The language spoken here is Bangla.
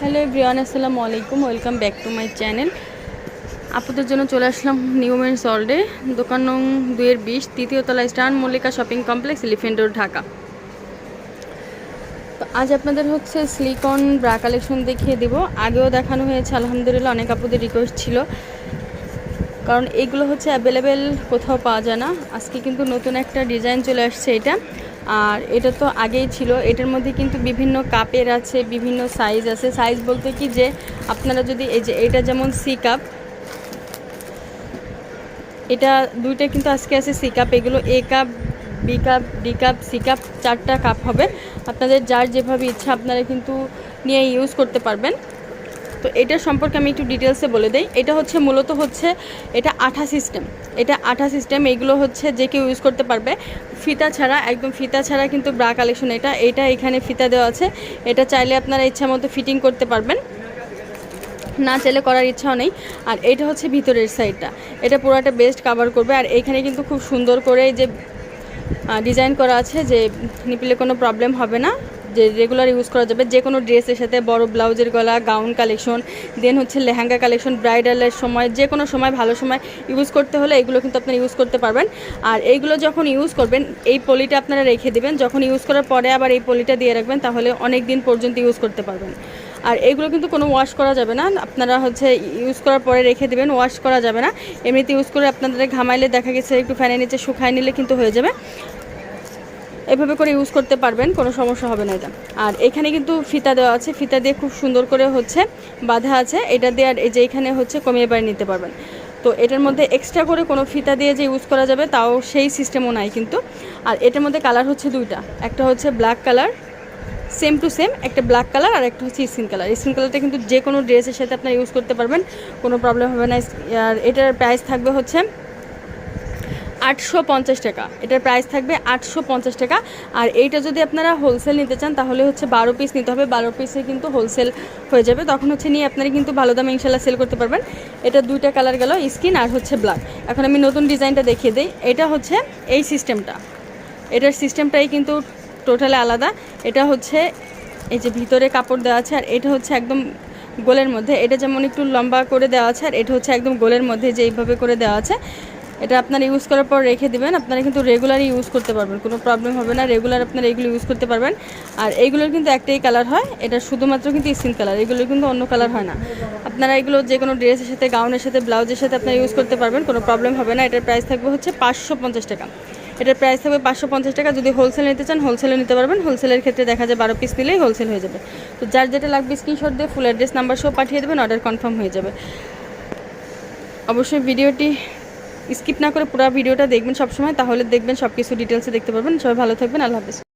হ্যালো এভরিওয়ান, আসসালামু আলাইকুম। Welcome back to my channel আপনাদের জন্য চলে আসলাম নিউ সল্ডে দোকান নং দুয়ের বিশ, তৃতীয় তলা স্টান Mallika shopping complex elephant road Dhaka. তো আজ আপনাদের হচ্ছে স্লিকন ব্রা কালেকশন দেখিয়ে দেবো। আগেও দেখানো হয়েছে, আলহামদুলিল্লাহ, অনেক আপুদের রিকোয়েস্ট ছিল। কারণ এইগুলো হচ্ছে অ্যাভেলেবেল কোথাও পাওয়া যায় না। আজকে কিন্তু নতুন একটা ডিজাইন চলে আসছে এটা। আর এটা তো আগেই ছিল। এটার মধ্যে কিন্তু বিভিন্ন কাপের আছে, বিভিন্ন সাইজ আছে। সাইজ বলতে কি যে, আপনারা যদি এই যে, এটা যেমন সি কাপ এটা দুইটা কিন্তু আজকে আছে সি কাপ এগুলো A cup B cup D cup C cup চারটা কাপ হবে। আপনাদের যার যেভাবে ইচ্ছা, আপনারা কিন্তু নিয়ে ইউজ করতে পারবেন। তো এটার সম্পর্কে আমি একটু ডিটেলসে বলে দিই। এটা হচ্ছে মূলত হচ্ছে, এটা আঠা সিস্টেম এটা আঠা সিস্টেম এগুলো হচ্ছে যে কেউ ইউজ করতে পারবে। ফিতা ছাড়া, একদম ফিতা ছাড়া কিন্তু ব্রা কালেকশন এটা। এটা এখানে ফিতা দেওয়া আছে। এটা চাইলে আপনারা ইচ্ছা মতো ফিটিং করতে পারবেন। না চাইলে করার ইচ্ছাও নেই। আর এটা হচ্ছে ভিতরের সাইডটা এটা পুরোটা বেস্ট কাভার করবে। আর এইখানে কিন্তু খুব সুন্দর করে যে ডিজাইন করা আছে যে নিপিলে কোনো প্রবলেম হবে না। যে রেগুলার ইউজ করা যাবে যে কোনো ড্রেসের সাথে বড় ব্লাউজের গলা গাউন কালেকশন দেন হচ্ছে লেহেঙ্গা কালেকশন ব্রাইডালের সময় যে কোনো সময়, ভালো সময় ইউজ করতে হলে এগুলো কিন্তু আপনারা ইউজ করতে পারবেন। আর এইগুলো যখন ইউজ করবেন, এই পলিটা আপনারা রেখে দেবেন। যখন ইউজ করার পরে আবার এই পলিটা দিয়ে রাখবেন, তাহলে অনেক দিন পর্যন্ত ইউজ করতে পারবেন। আর এইগুলো কিন্তু কোনো ওয়াশ করা যাবে না। আপনারা হচ্ছে ইউজ করার পরে রেখে দেবেন ওয়াশ করা যাবে না। এমনিতে ইউজ করে আপনাদের ঘামাইলে দেখা গেছে একটু ফ্যানের নিচে শুকায় নিলে কিন্তু হয়ে যাবে। এভাবে করে ইউজ করতে পারবেন, কোনো সমস্যা হবে না এটা। আর এখানে কিন্তু ফিতা দেওয়া আছে, ফিতা দিয়ে খুব সুন্দর করে হচ্ছে বাঁধা আছে। এটা দিয়ে আর এই যে এখানে হচ্ছে কমিয়ে বাড়ি নিতে পারবেন। তো এটার মধ্যে এক্সট্রা করে কোনো ফিতা দিয়ে যে ইউজ করা যাবে, তাও সেই সিস্টেমও নাই কিন্তু। আর এটার মধ্যে কালার হচ্ছে দুইটা। একটা হচ্ছে black colour same to same একটা ব্ল্যাক কালার আর একটা হচ্ছে স্কিন কালার স্কিন কালারটা কিন্তু যে কোনো ড্রেসের সাথে আপনারা ইউজ করতে পারবেন, কোনো প্রবলেম হবে না। আর এটার প্রাইস থাকবে হচ্ছে আটশো পঞ্চাশ টাকা। এটার প্রাইস থাকবে আটশো পঞ্চাশ টাকা। আর এইটা যদি আপনারা হোলসেল নিতে চান, তাহলে হচ্ছে বারো পিস নিতে হবে। বারো পিসে কিন্তু হোলসেল হয়ে যাবে। তখন হচ্ছে নিয়ে আপনারা কিন্তু ভালো দামে ইনশাল্লাহ সেল করতে পারবেন। এটা দুইটা কালার গেল স্কিন আর হচ্ছে ব্ল্যাক এখন আমি নতুন ডিজাইনটা দেখিয়ে দিই। এটা হচ্ছে এই সিস্টেমটা এটার সিস্টেমটাই কিন্তু টোটালি আলাদা। এটা হচ্ছে এই যে ভিতরে কাপড় দেওয়া আছে, আর এটা হচ্ছে একদম গোলের মধ্যে। এটা যেমন একটু লম্বা করে দেওয়া আছে, আর এটা হচ্ছে একদম গোলের মধ্যে যে এইভাবে করে দেওয়া আছে। এটা আপনারা ইউজ করার পর রেখে দেবেন। আপনারা কিন্তু রেগুলারই ইউজ করতে পারবেন। কোনো প্রবলেম হবে না। রেগুলার আপনারা এগুলো ইউজ করতে পারবেন। আর এইগুলোর কিন্তু একটাই কালার হয়। এটা শুধুমাত্র কিন্তু স্কিন কালার এগুলোর কিন্তু অন্য কালার হয় না। আপনারা এগুলো যে কোনো ড্রেসের সাথে গাউনের সাথে, ব্লাউজের সাথে আপনারা ইউজ করতে পারবেন। কোনো প্রবলেম হবে না। এটার প্রাইস থাকবে হচ্ছে পাঁচশো পঞ্চাশ টাকা। এটার প্রাইস থাকবে পাঁচশো পঞ্চাশ টাকা। যদি হোলসেল নিতে চান হোলসেলে নিতে পারবেন। হোলসেলের ক্ষেত্রে দেখা যায় বারো পিস নিলেই হোলসেল হয়ে যাবে। তো যার যেটা লাগবে স্ক্রিনশট দিয়ে ফুল অ্যাড্রেস নাম্বার সহ পাঠিয়ে দেবেন। অর্ডার কনফার্ম হয়ে যাবে। অবশ্যই ভিডিওটি স্কিপ না করে পুরো ভিডিওটা দেখবেন সবসময়, তাহলে দেখবেন সব কিছু ডিটেলসে দেখতে পারবেন। সবাই ভালো থাকবেন, আল্লাহ হাফিজ।